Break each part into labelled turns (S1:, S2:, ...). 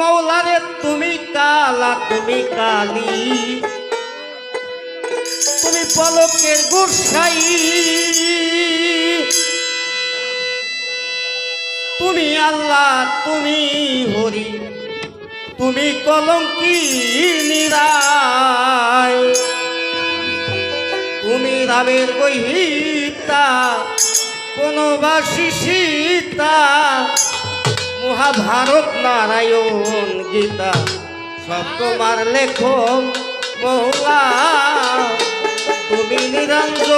S1: আল্লাহ তুমি কালা, তুমি কালি। তুমি পলকের গোসাই। তুমি আল্লাহ, তুমি হরি, তুমি কলঙ্কি নিরায় তুমি রামের বহিতা বনবাসী সীতা মহাভারত নারায়ণ গীতা। সব তোমার লেখক মহলা তুমি নিরঞ্জ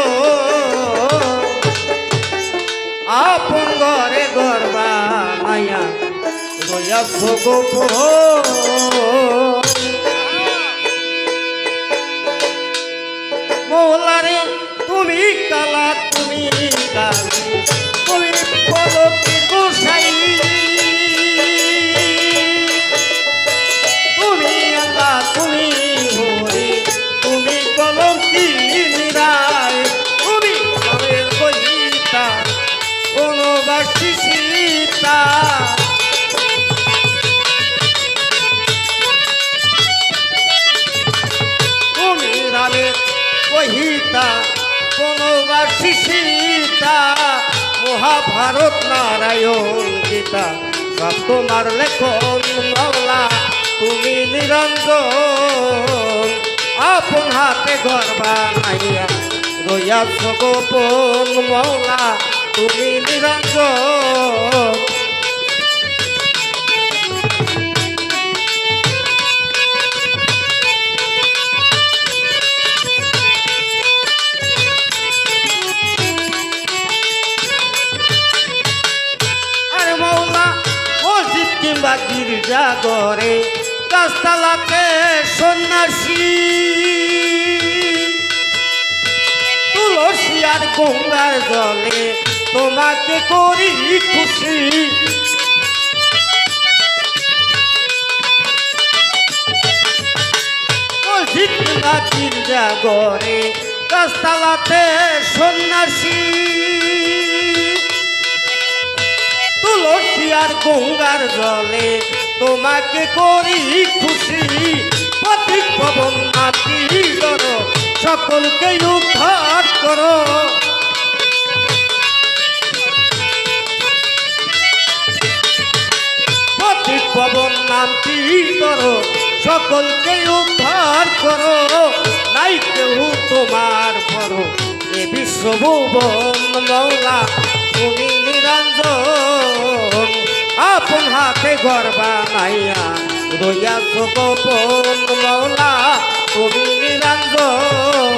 S1: আপন ঘরে গর্বা মায়া রয়াস গোপন মহাভারত নারায়ণ গীতা। সব তোমার লেখন বাংলা তুমি নিরঞ্জন। আপন হাতে ঘর বানাইয়া রইয়াছ গোপন মৌলা তুমি নিরঞ্জন। ঘরে গাছতলাতে সন্ন্যাসী। তুলসী আর গঙ্গার জলে তোমাকে করি খুশি। ঘরে গাছতলাতে সন্ন্যাসী। আর গঙ্গার জলে তোমাকে করি খুশি। পথিক পবন মাটি করো সকলকে উদ্ধার করো। পথিক পবন নামটি করো সকলকে উদ্ধার করো। নাই কেউ তোমার বড় এ বিশ্বভুবন মৌলা আপন হাতে গর্বা নাইয়া রইয়াছ গোপন মৌলা তুমি নিরঞ্জন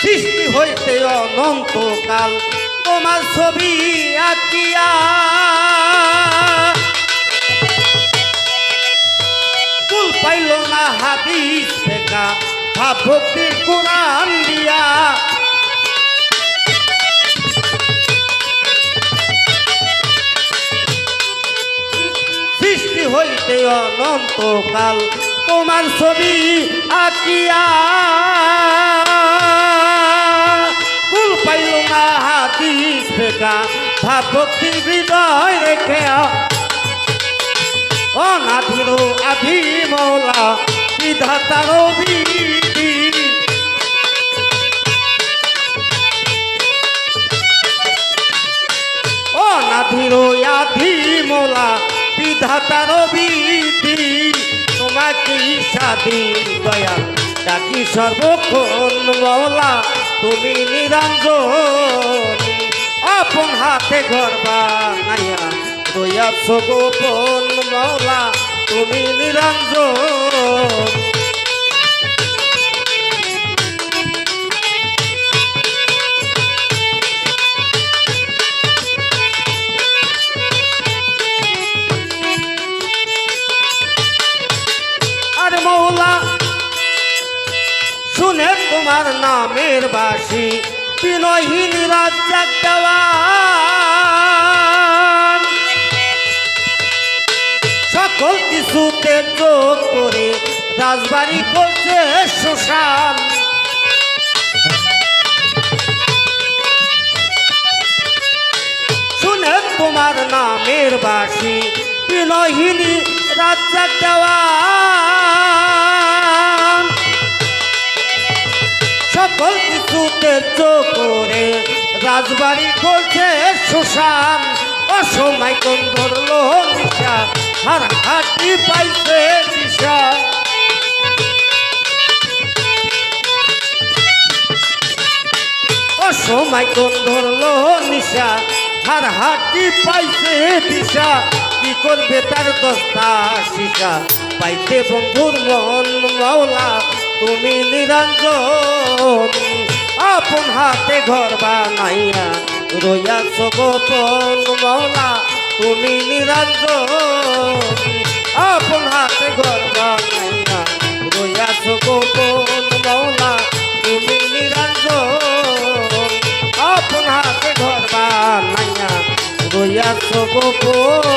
S1: সৃষ্টি হইতে অনন্তকাল তোমার ছবি আঁকিয়া কুল পাইল না হাদিস শেখা ভাব ভক্তির কোরআন দিয়া। সৃষ্টি হইতে অনন্তকাল, তোমার ছবি আঁকিয়া। ভক্তি হৃদয় রেখে অনাধির আধি মৌলা, বিধাতার আধি মোলা, বিধাতার বিধি তোমাকে স্বাধীন দয়াল ডাকি সর্বক্ষণ মৌলা, তুমি নিরঞ্জন। আপন হাতে মৌলা তুমি নিরঞ্জন। আর মৌলা শুনে তোমার নামের বাসি বিনয়হীন রাজ্জাক দেওয়ান। সকল কিছুতে যোগ করে রাজবাড়ি করছে শ্মশান শুনে তোমার নামের বাসি বিনহিনী রাজ্জাক দেওয়ান রাজবাড়ি করছে শ্মশান অসময় কোন ধরলো নিশা হার হাটি পাইছে দিশা। অসময় কোন ধরলো নিশা হার হাটি পাইছে দিশা। কি করবে তার দস্তা শিশা পাইতে বন্ধুর মন মাওলা তুমি নিরঞ্জন। আপন হাতে ঘর বানাইয়া রইয়াছ গোপন মাওলা তুমি নিরঞ্জন আপন হাতে ঘর বানাইয়া রইয়াছ গোপন মাওলা তুমি নিরঞ্জন আপন হাতে ঘর বানাইয়া রইয়াছ গোপন